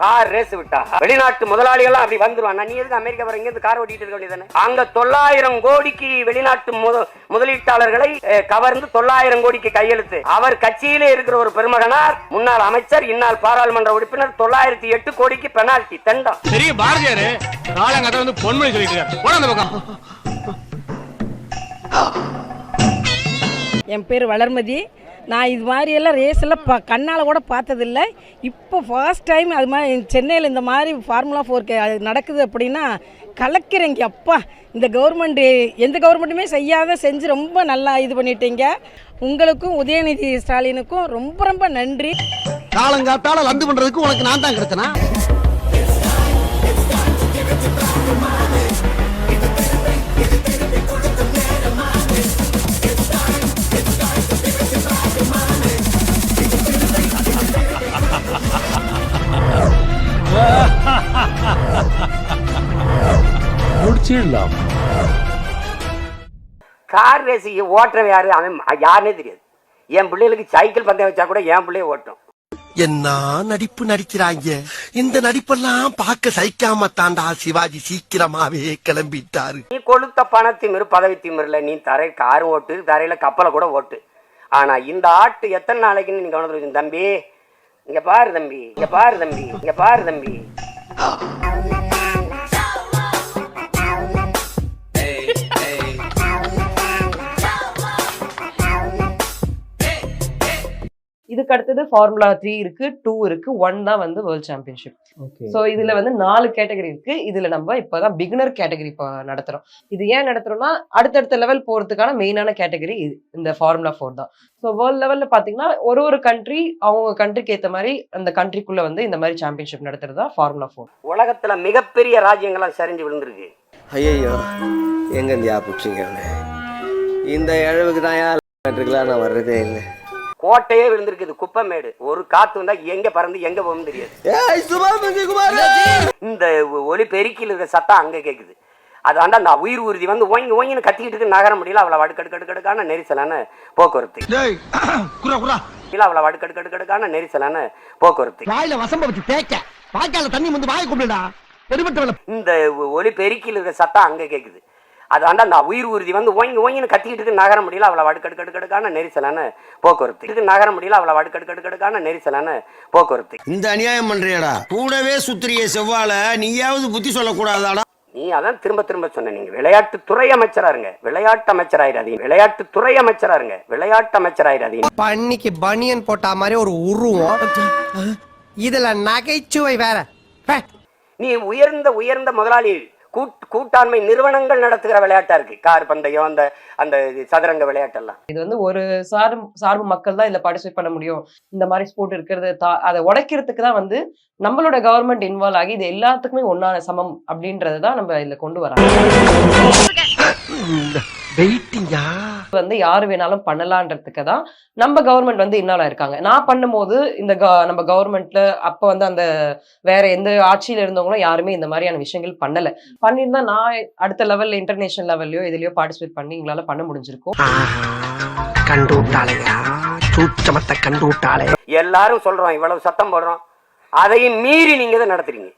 Car race விட்டா. வெளிநாட்டு முதலாளிகள் அப்படி வந்துருவான் நீ எதுக்கு அமெரிக்கா வர இருந்து கார் ஓட்டிட்டு இருக்க வேண்டியதானே அங்க தொள்ளாயிரம் கோடிக்கு வெளிநாட்டு முத- முதலீட்டாளர்களை கவர்ந்து தொள்ளாயிரம் கோடிக்கு கையெழுத்து. அவர் கட்சியிலே இருக்கிற ஒரு பெருமகனார் முன்னாள் அமைச்சர் இந்நாள் பாராளுமன்ற உறுப்பினர் தொள்ளாயிரத்தி எட்டு கோடிக்கு பெனால்டி தண்டம். பெரிய பாரதியாரு காலங்கத்தை வந்து பொன்மொழி சொல்லிட்டு இருக்காரு. போட அந்த பக்கம். என் பேர் வளர்மதி. நான் இது மாதிரியெல்லாம் ரேஸ் எல்லாம் ப கண்ணால் கூட பார்த்ததில்ல. இப்போ ஃபர்ஸ்ட் டைம் அது மாதிரி சென்னையில் இந்த மாதிரி ஃபார்முலா ஃபோர் நடக்குது அப்படின்னா கலக்கிறேங்க அப்பா. இந்த கவர்மெண்ட்டு எந்த கவர்மெண்ட்டுமே செய்யாத செஞ்சு ரொம்ப நல்லா இது பண்ணிட்டீங்க. உங்களுக்கும் உதயநிதி ஸ்டாலினுக்கும் ரொம்ப ரொம்ப நன்றி. காலங்காத்தால லந்து பண்ணுறதுக்கு உனக்கு நான் தான் கிடைச்சனா? முடிச்சிடலாம். கார் ரேஸ் ஓட்டுறவன் யாரு? அவன் யாருன்னே தெரியாது. என் பிள்ளைகளுக்கு சைக்கிள் பந்தயம் வச்சா கூட என் பிள்ளைய ஓட்டும். என்ன நடிப்பு நடிக்கிறாங்க? இந்த நடிப்பெல்லாம் பார்க்க சகிக்காம தாண்டா சிவாஜி சீக்கிரமாவே கிளம்பிட்டாரு. நீ கொளுத்த பண திமிரு பதவி திமிருல நீ தரை கார் ஓட்டு தரையில கப்பலை கூட ஓட்டு. ஆனா இந்த ஆட்டு எத்தனை நாளைக்குன்னு நீ கவனத்துல தம்பி? இங்க பாரு தம்பி இங்க பாரு தம்பி இங்க பாரு தம்பி. இதுக்கு அடுத்தது ஃபார்முலா த்ரீ இருக்கு டூ இருக்கு ஒன் தான் வந்து வேர்ல்ட் சாம்பியன்ஷிப் சோ இதுல வந்து நாலு கேட்டகரி இருக்கு. இதுல நம்ம இப்பதான் பிகினர் கேட்டகரி நடத்துறோம். இது ஏன் நடத்துறோம்னா அடுத்தடுத்த லெவல் போறதுக்கான மெயினான கேட்டகரி இது இந்த ஃபார்முலா ஃபோர் தான். ஸோ வேர்ல்ட் லெவல்ல பாத்தீங்கன்னா ஒரு ஒரு கண்ட்ரி அவங்க கண்ட்ரிக்கு ஏத்த மாதிரி அந்த கண்ட்ரிக்குள்ள வந்து இந்த மாதிரி சாம்பியன்ஷிப் நடத்துறது தான் ஃபார்முலா ஃபோர் உலகத்துல மிகப்பெரிய ராஜ்யங்கள்லாம் சரிஞ்சு விழுந்திருக்கு. ஐயோ எங்க பிடிச்சிங்க இந்த இழவுக்கு தான் நான் வர்றதே இல்லை. கோட்டையே விழுந்திருக்குது குப்பமேடு. ஒரு காத்து வந்தா எங்க பறந்து எங்க போகும் தெரியாது. ஏய் சுபாமங்கி குமார்! இந்த ஒலி பெருக்கில் இருக்கிற சத்தம் அங்க கேக்குது. அது வந்து அந்த உயிர் ஊர்தி வந்து ஓங்கி ஓங்கின்னு கத்திக்கிட்டு இருக்கு, நகர முடியல அவ்வளவு அடுக்கடுக்கடுக்கான நெரிசலான போக்குவரத்து. இல்ல அவ்வளவு அடுக்கடுக்கடுக்கான நெரிசலான போக்குவரத்து. வாயில வசம்ப வச்சு தேய்க்க. வாய்க்கால தண்ணி வந்து வாய கும்பிடுடா. பெருமட்டவள இந்த ஒலி பெருக்கில் இருக்கிற சத்தம் அங்க கேக்குது. அது வந்து அந்த உயிர் ஊர்தி வந்து ஓங்கி ஓங்கின்னு கத்திக்கிட்டு இருக்கு, நகர முடியல அவ்வளவு அடுக்கடுக்கடுக்கான நெரிசலான போக்குவரத்து. இதுக்கு நகர முடியல அவ்வளவு அடுக்கடுக்கடுக்கான நெரிசலான போக்குவரத்து. இந்த அநியாயம் பண்றியடா. கூடவே சுத்திரிய செவ்வாழ நீயாவது புத்தி சொல்லக்கூடாதாடா? நீ அதான் திரும்ப திரும்ப சொன்ன நீங்க விளையாட்டு துறை அமைச்சரா இருங்க விளையாட்டு அமைச்சராயிராதீங்க. விளையாட்டு துறை அமைச்சரா இருங்க விளையாட்டு அமைச்சராயிராதீங்க. பண்ணிக்கு பனியன் போட்டா மாதிரி ஒரு உருவம். இதுல நகைச்சுவை வேற. நீ உயர்ந்த உயர்ந்த முதலாளி. கூட்டாண்மை நிறுவனங்கள் நடத்துகிற விளையாட்டா இருக்கு. கார் பந்தயம் அந்த அந்த இது சதுரங்க விளையாட்டெல்லாம். இது வந்து ஒரு சார்பு சார்பு மக்கள் தான் இதுல பார்ட்டிசிபேட் பண்ண முடியும். இந்த மாதிரி ஸ்போர்ட் இருக்கிறது தா- அதை உடைக்கிறதுக்கு தான் வந்து நம்மளோட கவர்மெண்ட் இன்வால்வ் ஆகி இது எல்லாத்துக்குமே ஒன்னான சமம் அப்படின்றத தான் நம்ம இதுல கொண்டு வராங்க. வெயிட்டிங்கா? வந்து யாரு வேணாலும் பண்ணலான்றதுக்கு தான் நம்ம கவர்மெண்ட் வந்து இன்னால இருக்காங்க நான் பண்ணும்போது இந்த க- நம்ம கவர்மெண்ட்ல அப்ப வந்து அந்த வேற எந்த ஆட்சியில இருந்தவங்களும் யாருமே இந்த மாதிரியான விஷயங்கள் பண்ணல. பண்ணியிருந்தா நான் அடுத்த லெவல்ல இன்டர்நேஷனல் லெவல்லயோ இதுலயோ பார்ட்டிசிபேட் பண்ணி எங்களால பண்ண முடிஞ்சிருக்கும். கண்டு சூச்சமத்தை கண்டு எல்லாரும் சொல்றோம் இவ்வளவு சத்தம் போடுறோம். அதையும் மீறி நீங்க தான் நடத்துறீங்க.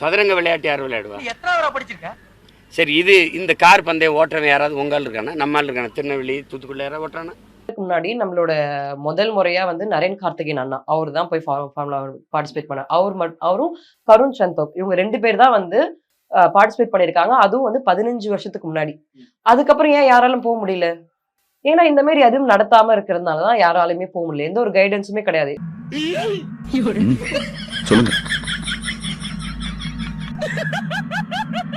சதுரங்க விளையாட்டு யார் விளையாடுவா? எத்தனாவது படிச்சிருக்க? சரி இது இந்த கார் பந்தயம் ஓட்டுறவன் யாராவது உங்கால் இருக்கானா? நம்மால் இருக்கானா? திருநெல்வேலி தூத்துக்குடி யாராவது ஓட்டுறானா? முன்னாடி நம்மளோட முதல் முறையா வந்து நரேன் கார்த்திகேயன் அண்ணா. அவர் தான் போய் ஃபார்முலா பார்ட்டிசிபேட் பண்ண அவர் அவரும் கருண் சந்தோக். இவங்க ரெண்டு பேர் தான் வந்து பார்ட்டிசிபேட் பண்ணியிருக்காங்க. அதுவும் வந்து பதினஞ்சு வருஷத்துக்கு முன்னாடி. அதுக்கப்புறம் ஏன் யாராலும் போக முடியல? ஏன்னா இந்த மாதிரி எதுவும் நடத்தாம இருக்கிறதுனால தான் யாராலுமே போக முடியல. எந்த ஒரு கைடன்ஸுமே கிடையாது.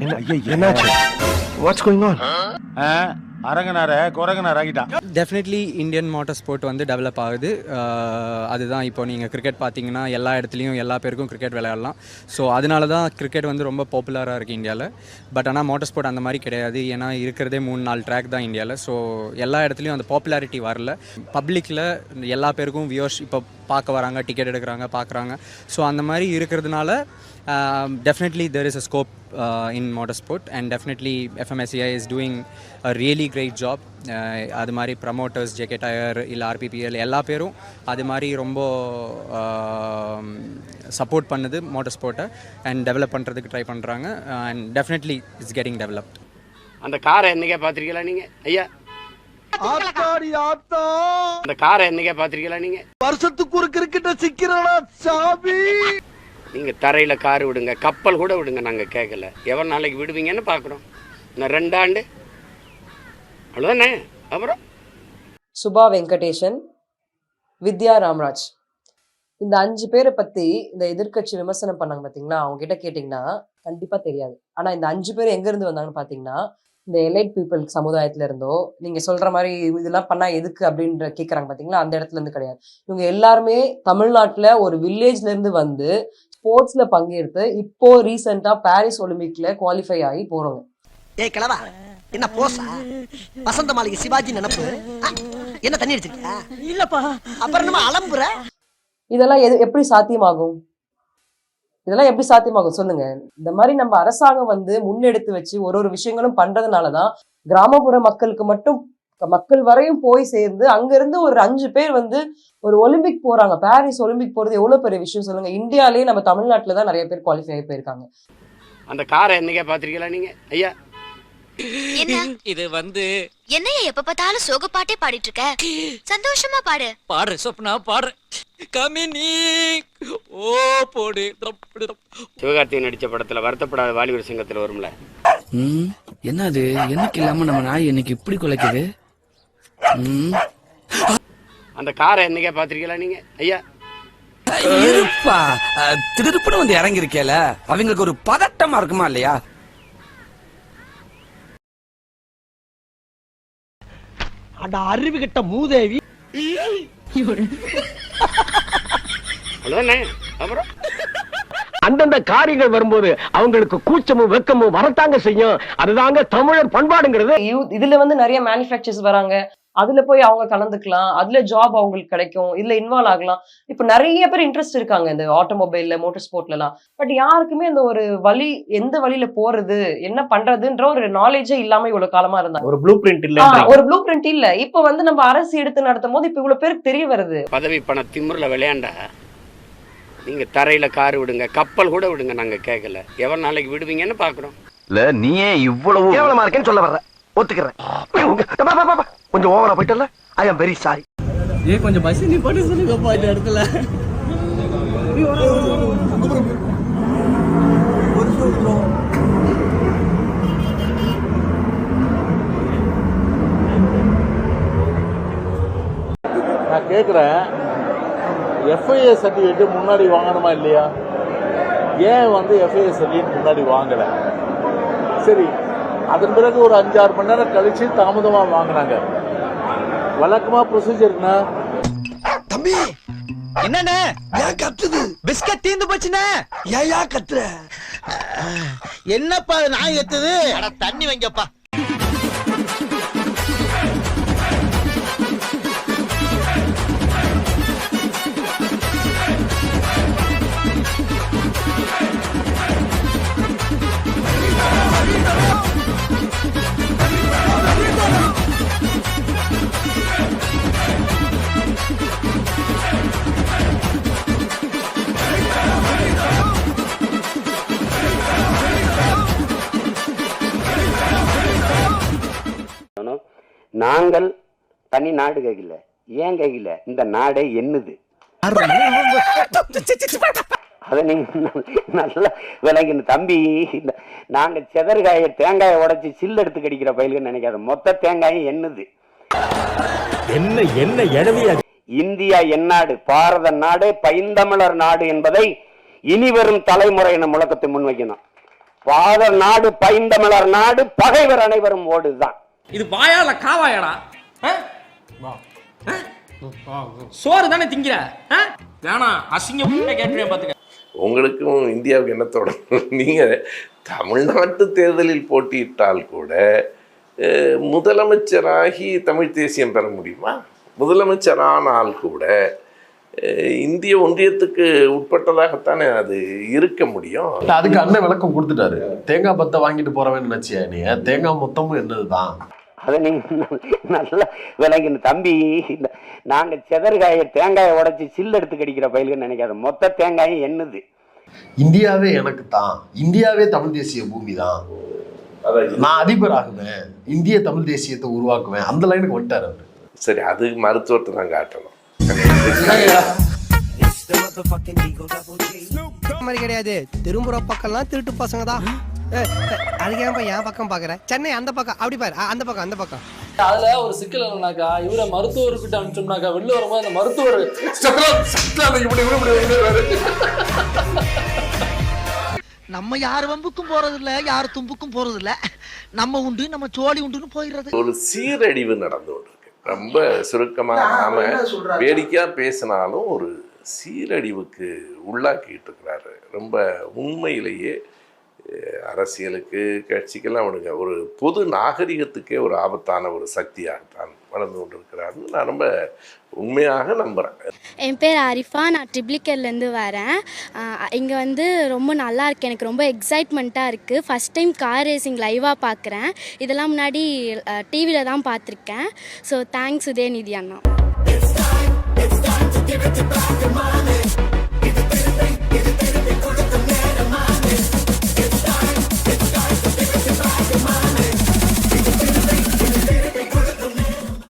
சொல்லுங்க என்னாச்சு? வாட்ஸ் கோயிங் ஆன் அரங்கனார குரங்கனார் ஆகிட்டான். டெஃபினெட்லி இந்தியன் மோட்டார் ஸ்போர்ட் வந்து டெவலப் ஆகுது. அதுதான் இப்போ நீங்கள் கிரிக்கெட் பார்த்தீங்கன்னா எல்லா இடத்துலையும் எல்லா பேருக்கும் கிரிக்கெட் விளையாடலாம். ஸோ அதனால தான் கிரிக்கெட் வந்து ரொம்ப பாப்புலராக இருக்குது இந்தியாவில் பட் ஆனால் மோட்டார் ஸ்போர்ட் அந்த மாதிரி கிடையாது. ஏன்னா இருக்கிறதே மூணு நாலு ட்ராக் தான் இந்தியாவில் ஸோ எல்லா இடத்துலையும் அந்த பாப்புலாரிட்டி வரல. பப்ளிக்கில் எல்லா பேருக்கும் வியூவர்ஸ் இப்போ பார்க்க வராங்க டிக்கெட் எடுக்கிறாங்க பார்க்குறாங்க. ஸோ அந்த மாதிரி இருக்கிறதுனால definitely there is a scope in motor sport and definitely FMSCI is doing a really great job அது மாதிரி ப்ரமோட்டர்ஸ் ஜேகே டயர் இல்லை ஆர்பிபிஎல் எல்லா பேரும் அது மாதிரி ரொம்ப சப்போர்ட் பண்ணுது மோட்டர் ஸ்போர்ட்டை அண்ட் டெவலப் பண்ணுறதுக்கு ட்ரை பண்ணுறாங்க and definitely it's getting developed அந்த காரை என்னைக்கே பார்த்துருக்கீங்களா நீங்க? ஐயா. அந்த காரை என்னைக்கே பார்த்துருக்கீங்களா நீங்க? வருஷத்துக்கு ஒரு கிரிக்கெட்ட சிக்கிறடா சாமி? நீங்கள் தரையில் கார் விடுங்க கப்பல் கூட விடுங்க நாங்கள் கேட்கல எவ்வளோ நாளைக்கு விடுவீங்கன்னு பார்க்குறோம் இன்னும் ரெண்டாண்டு. அவ்வளோதானே அப்புறம்? சுபா வெங்கடேஷன் வித்யா ராம்ராஜ். இந்த அஞ்சு பேரை பத்தி இந்த எதிர்க்கட்சி விமர்சனம் பண்ணாங்க பாத்தீங்களா? அவங்க கிட்ட கேட்டீங்கன்னா கண்டிப்பா தெரியாது. ஆனா இந்த அஞ்சு பேர் எங்க இருந்து வந்தாங்கன்னு பாத்தீங்கன்னா இந்த எலைட் பீப்புள் சமுதாயத்துல இருந்தோ நீங்க சொல்ற மாதிரி இதெல்லாம் பண்ணா எதுக்கு அப்படின்ற கேக்குறாங்க பாத்தீங்களா? அந்த இடத்துல இருந்து கிடையாது. இவங்க எல்லாருமே தமிழ்நாட்டுல ஒரு வில்லேஜ்ல இருந்து வந்து ஸ்போர்ட்ஸ்ல பங்கெடுத்து இப்போ ரீசெண்டா பாரிஸ் ஒலிம்பிக்ல குவாலிஃபை ஆகி போனவங்க ஏய் கிழவா என்ன போசா? வசந்த மாளிகை சிவாஜி நினப்பு? என்ன தண்ணி அடிச்சிருக்கியா? இல்லப்பா. அப்புறம் நம்ம அலம்புற? இதெல்லாம் எது எப்படி சாத்தியமாகும்? இதெல்லாம் எப்படி சாத்தியமாகும்? சொல்லுங்க. இந்த மாதிரி நம்ம அரசாங்கம் வந்து முன்னெடுத்து வச்சு ஒரு ஒரு விஷயங்களும் பண்றதுனாலதான் கிராமப்புற மக்களுக்கு மட்டும் மக்கள் வரையும் போய் சேர்ந்து அங்க இருந்து ஒரு அஞ்சு பேர் வந்து ஒரு ஒலிம்பிக் போறாங்க. பாரிஸ் ஒலிம்பிக் போறது எவ்வளவு பெரிய விஷயம் சொல்லுங்க. இந்தியாலயே நம்ம தமிழ்நாட்டுல தான் நிறைய பேர் குவாலிஃபை ஆகி போயிருக்காங்க. அந்த காரை என்னைக்கே பார்த்துருக்கீங்களா நீங்க? ஐயா. என்ன? இது வந்து என்னைய எப்ப பார்த்தாலும் சோக பாட்டே பாடிட்டு இருக்க? சந்தோஷமா பாடு. பாடுற சொப்னா பாடுற கமினி. ஓ போடு. சிவகார்த்திகேயன் நடிச்ச படத்துல வருத்தப்படாத வாலிபர் சங்கத்துல வரும்ல? என்னது? எனக்கு இல்லாம நம்ம நாய் இன்னைக்கு இப்படி குலைக்குது? ம். அந்த காரை என்னைக்கே பார்த்துருக்கீங்களா நீங்க? ஐயா. இருப்பா. திருப்புன்னு வந்து இறங்கி இருக்கேல அவங்களுக்கு ஒரு பதட்டமா இருக்குமா இல்லையா? அட அறிவு கிட்ட மூதேவி அப்புறம்? அந்தந்த காரியங்கள் வரும்போது அவங்களுக்கு கூச்சமும் வெக்கமும் வரத்தாங்க செய்யும். அதுதாங்க தமிழர் பண்பாடுங்கிறது. இதுல வந்து நிறைய மேனுஃபேக்சர்ஸ் வராங்க. அதுல போய் அவங்க கலந்துக்கலாம். அதுல ஜாப் அவங்களுக்கு கிடைக்கும். இதுல இன்வால்வ் ஆகலாம். இப்ப நிறைய பேர் இன்ட்ரெஸ்ட் இருக்காங்க இந்த ஆட்டோமொபைல்ல மோட்டார் ஸ்போர்ட்ல எல்லாம் பட் யாருக்குமே அந்த ஒரு வழி எந்த வழியில போறது என்ன பண்றதுன்ற ஒரு நாலேஜே இல்லாம இவ்வளவு காலமா இருந்தாங்க. ஒரு ப்ளூ பிரிண்ட் ஆ, ஒரு ப்ளூ பிரிண்ட் இல்ல. இப்ப வந்து நம்ம அரசு எடுத்து நடத்தும் போது இப்ப இவ்வளவு பேருக்கு தெரிய வருது. பதவி பண திமிரில் விளையாண்டா நீங்க தரையில கார் விடுங்க கப்பல் கூட விடுங்க நாங்க கேட்கல எவ்வளவு நாளைக்கு விடுவீங்கன்னு பார்க்குறோம் இல்ல நீயே இவ்வளவு கேவலமா இருக்கேன்னு சொல்ல வர்ற. ஒத்துக்கிறேன். கொஞ்சம் ஓவரா போயிட்டல ஐ அம் வெரி சாரி ஏ கொஞ்சம் பஸ் நீ பண்ணி சொல்லுங்கப்பா இந்த இடத்துல. நான் கேட்குறேன் எஃப்ஐஏ சர்டிஃபிகேட் முன்னாடி வாங்கணுமா இல்லையா? ஏன் வந்து எஃப்ஐஏ சர்டிஃபிகேட் முன்னாடி வாங்கலை? சரி அதன் பிறகு ஒரு அஞ்சாறு மணி நேரம் கழிச்சு தாமதமாக வாங்கினாங்க. வழக்கமாக ப்ரொசீஜர்னா தம்பி! என்னண்ணே? ஏன் கத்துது? பிஸ்கட் தீந்து போச்சுண்ணே? ஏயா கத்துற? என்னப்பா நாய் எத்துது தண்ணி வைங்கப்பா. நாங்கள் தனி நாடு கேட்கல ஏன் கேட்கல இந்த நாடே என்னது? அதை நீங்க நல்லா விளங்கின தம்பி இந்த- நாங்க செதற்காய தேங்காயை உடைச்சு சில்லு எடுத்து கடிக்கிற பயிலுக்கு நினைக்காத. மொத்த தேங்காயும் என்னது? என்ன என்ன எடவியா இந்தியா எந்நாடு பாரத நாடு பைந்தமிழர் நாடு என்பதை இனி வரும் தலைமுறையின முழக்கத்தை முன்வைக்கணும். பாரத நாடு பைந்தமிழர் நாடு பகைவர் அனைவரும் ஓடுதான். இது வாயால காவாயடா. சோறு தானே திங்கிற? வேணாம் அசிங்கம் கேட்டுருவேன் பாத்துக்க. உங்களுக்கும் இந்தியாவுக்கு என்ன தொடரும் நீங்கள் தமிழ்நாட்டு தேர்தலில் போட்டியிட்டால் கூட முதலமைச்சராகி தமிழ் தேசியம் பெற முடியுமா? முதலமைச்சரானால் கூட இந்திய ஒன்றியத்துக்கு உட்பட்டதாகத்தானே அது இருக்க முடியும்? அதுக்கு அண்ணன் விளக்கம் கொடுத்துட்டாரு. தேங்காய் பத்தை வாங்கிட்டு போறவன் நினைச்சியா நீ? தேங்காய் மொத்தமும் என்னதுதான்? அதை நீங்க நல்லா விளங்கின தம்பி இந்த நாங்க செதற்காய தேங்காயை உடைச்சு சில்லு எடுத்து கடிக்கிற பயிலுக்கு நினைக்காத. மொத்த தேங்காயும் என்னது? இந்தியாவே எனக்கு தான். இந்தியாவே தமிழ் தேசிய பூமி தான். நான் அதிபர் ஆகுவேன் இந்திய தமிழ் தேசியத்தை உருவாக்குவேன். அந்த லைனுக்கு வந்துட்டாரு அவரு. சரி அது மருத்துவத்தை தான் காட்டணும். மாதிரி கிடையாது. திரும்புற பக்கம்லாம் திருட்டு பசங்க தான் அதுக்கு ஏன்பா என் பக்கம் பாக்குற? சென்னை அந்த பக்கம். அப்படி பாரு. அந்த பக்கம் அந்த பக்கம். அதுல ஒரு சிக்கல் என்னன்னாக்கா இவரை மருத்துவர்கிட்ட அனுப்பிச்சோம்னாக்கா வெளில வரும்போது அந்த மருத்துவர் நம்ம யார் வம்புக்கும் போறது இல்ல யார் தும்புக்கும் போறது இல்ல நம்ம உண்டு நம்ம சோழி உண்டுன்னு போயிடுறது. ஒரு சீரழிவு நடந்து கொண்டிருக்கு. ரொம்ப சுருக்கமாக நாம வேடிக்கையா பேசினாலும் ஒரு சீரழிவுக்கு உள்ளாக்கிட்டு இருக்கிறாரு. ரொம்ப உண்மையிலேயே அரசியலுக்கு கட்சிக்கெல்லாம் அவனுங்க ஒரு பொது நாகரிகத்துக்கே ஒரு ஆபத்தான ஒரு சக்தியாகத்தான் வளர்ந்து கொண்டிருக்கிறாருன்னு நான் ரொம்ப உண்மையாக நம்புறேன். என் பேர் ஆரிஃபா. நான் ட்ரிப்ளிகேர்லேருந்து வரேன். இங்கே வந்து ரொம்ப நல்லா இருக்கு. எனக்கு ரொம்ப எக்ஸைட்மெண்ட்டாக இருக்குது ஃபஸ்ட் டைம் கார் ரேசிங் லைவாக பார்க்குறேன் இதெல்லாம் முன்னாடி டிவியில் தான் பார்த்துருக்கேன் ஸோ தேங்க்ஸ் உதயநிதி அண்ணா.